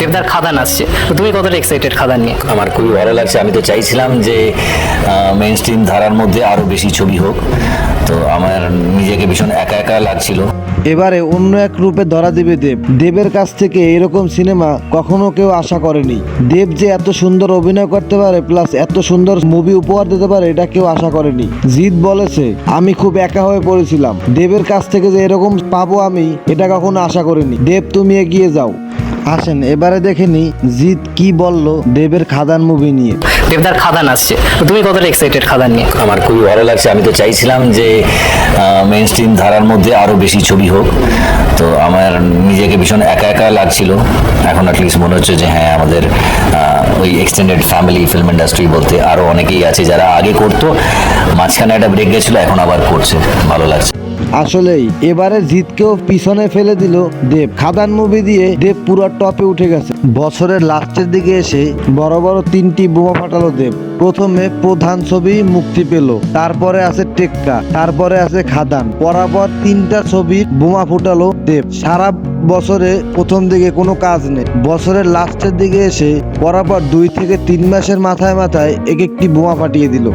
দেবদার খাদান আসছে তো তুমি কতটা এক্সাইটেড খাদান নিয়ে? আমার খুবই ভালো লাগছে। আমি তো চাইছিলাম যে মেন স্ট্রিম ধারার মধ্যে আরও বেশি ছবি হোক। তো আমার নিজেকে ভীষণ একা একা লাগছিল। এবারে অন্য এক রূপে ধরা দেবে দেব। দেবের কাছ থেকে এরকম সিনেমা কখনো কেউ আশা করেনি। দেব যে এত সুন্দর অভিনয় করতে পারে প্লাস এত সুন্দর মুভি উপহার দিতে পারে এটা কেউ আশা করেনি। জিৎ বলেছে আমি খুব একা হয়ে পড়েছিলাম। দেবের কাছ থেকে যে এরকম পাবো আমি এটা কখনো আশা করিনি। দেব তুমি এগিয়ে যাও। আসেন এবারে দেখে নি জিৎ কি বলল দেবের খাদান মুভি নিয়ে। দেবদার খাদান আসছে। তো তুমি কতটা এক্সাইটেড খাদান নিয়ে? আমার খুবই ভালো লাগছে। আমি তো চাইছিলাম যে মেন স্ট্রিম ধারার মধ্যে আরও বেশি ছবি হোক। তো আমার নিজেকে ভীষণ একা একা লাগছিল। এখন অ্যাটলিস্ট মনে হচ্ছে যে হ্যাঁ আমাদের ওই এক্সটেন্ডেড ফ্যামিলি ফিল্ম ইন্ডাস্ট্রি বলতে আরও অনেকেই আছে যারা আগে করতো। মাঝখানে একটা ব্রেক গেছিল এখন আবার করছে। ভালো লাগছে। আসলেই, এবারে জিতকেও পিছনে ফেলে দিল দেব। খাদান মুভি দিয়ে দেব পুরো টপে উঠে গেছে। বছরের লাস্টের দিকে এসে বড় বড় তিনটি বোমা ফাটালো দেব। প্রথমে প্রধান ছবি মুক্তি পেল, তারপরে আছে টেক্কা, তারপরে আছে খাদান। পরাপর তিনটা ছবির বোমা ফুটালো দেব। সারা বছরে প্রথম দিকে কোনো কাজ নেই। বছরের লাস্টের দিকে এসে পরাপর দুই থেকে তিন মাসের মাথায় মাথায় এক একটি বোমা ফাটিয়ে দিল।